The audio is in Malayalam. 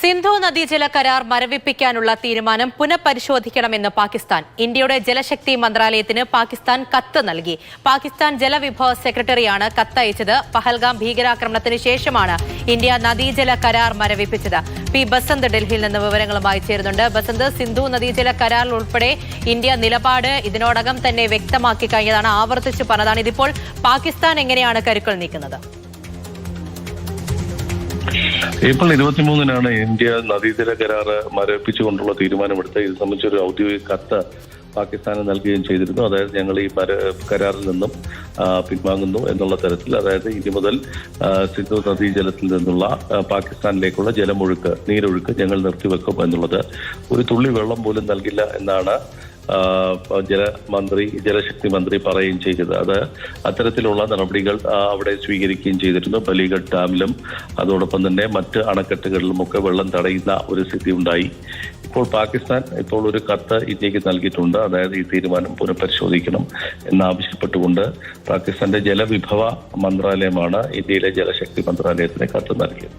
സിന്ധു നദീജല കരാർ മരവിപ്പിക്കാനുള്ള തീരുമാനം പുനഃപരിശോധിക്കണമെന്ന് പാകിസ്ഥാൻ. ഇന്ത്യയുടെ ജലശക്തി മന്ത്രാലയത്തിന് പാകിസ്ഥാൻ കത്ത് നൽകി. പാകിസ്ഥാൻ ജലവിഭവ സെക്രട്ടറിയാണ് കത്തയച്ചത്. പഹൽഗാം ഭീകരാക്രമണത്തിന് ശേഷമാണ് ഇന്ത്യ നദീജല കരാർ മരവിപ്പിച്ചത്. പി ബസന്ത് ഡൽഹിയിൽ നിന്ന് വിവരങ്ങളുമായി ചേരുന്നുണ്ട്. ബസന്ത് സിന്ധു നദീജല കരാറിൽ ഉൾപ്പെടെ ഇന്ത്യ നിലപാട് ഇതിനോടകം തന്നെ വ്യക്തമാക്കി കഴിഞ്ഞതാണ്. ആവർത്തിച്ചു പറഞ്ഞതാണ്. ഇതിപ്പോൾ പാകിസ്ഥാൻ എങ്ങനെയാണ് കരുക്കൾ നീക്കുന്നത്? ഏപ്രിൽ ഇരുപത്തിമൂന്നിനാണ് ഇന്ത്യ നദീതര കരാറ് മരവിപ്പിച്ചുകൊണ്ടുള്ള തീരുമാനമെടുത്ത് ഇത് സംബന്ധിച്ചൊരു ഔദ്യോഗിക കത്ത് പാകിസ്ഥാന് നൽകുകയും ചെയ്തിരുന്നു. അതായത് ഞങ്ങൾ ഈ മര കരാറിൽ നിന്നും പിൻവാങ്ങുന്നു എന്നുള്ള തരത്തിൽ. അതായത് ഇനി മുതൽ സിന്ധു നദീജലത്തിൽ നിന്നുള്ള പാകിസ്ഥാനിലേക്കുള്ള ജലമൊഴുക്ക് നീരൊഴുക്ക് ഞങ്ങൾ നിർത്തിവെക്കും എന്നുള്ളത് ഒരു തുള്ളി വെള്ളം പോലും നൽകില്ല എന്നാണ് ജലമന്ത്രി ജലശക്തി മന്ത്രി പറയുകയും ചെയ്തത്. അത് അത്തരത്തിലുള്ള നടപടികൾ അവിടെ സ്വീകരിക്കുകയും ചെയ്തിരുന്നു. ബലിഗഡ് ഡാമിലും അതോടൊപ്പം തന്നെ മറ്റ് അണക്കെട്ടുകളിലുമൊക്കെ വെള്ളം തടയുന്ന ഒരു സ്ഥിതി ഉണ്ടായി. ഇപ്പോൾ പാകിസ്ഥാൻ ഇപ്പോൾ ഒരു കത്ത് ഇന്ത്യയ്ക്ക് നൽകിയിട്ടുണ്ട്. അതായത് ഈ തീരുമാനം പുനഃപരിശോധിക്കണം എന്നാവശ്യപ്പെട്ടുകൊണ്ട് പാകിസ്ഥാന്റെ ജലവിഭവ മന്ത്രാലയമാണ് ഇന്ത്യയിലെ ജലശക്തി മന്ത്രാലയത്തിന് കത്ത് നൽകിയത്.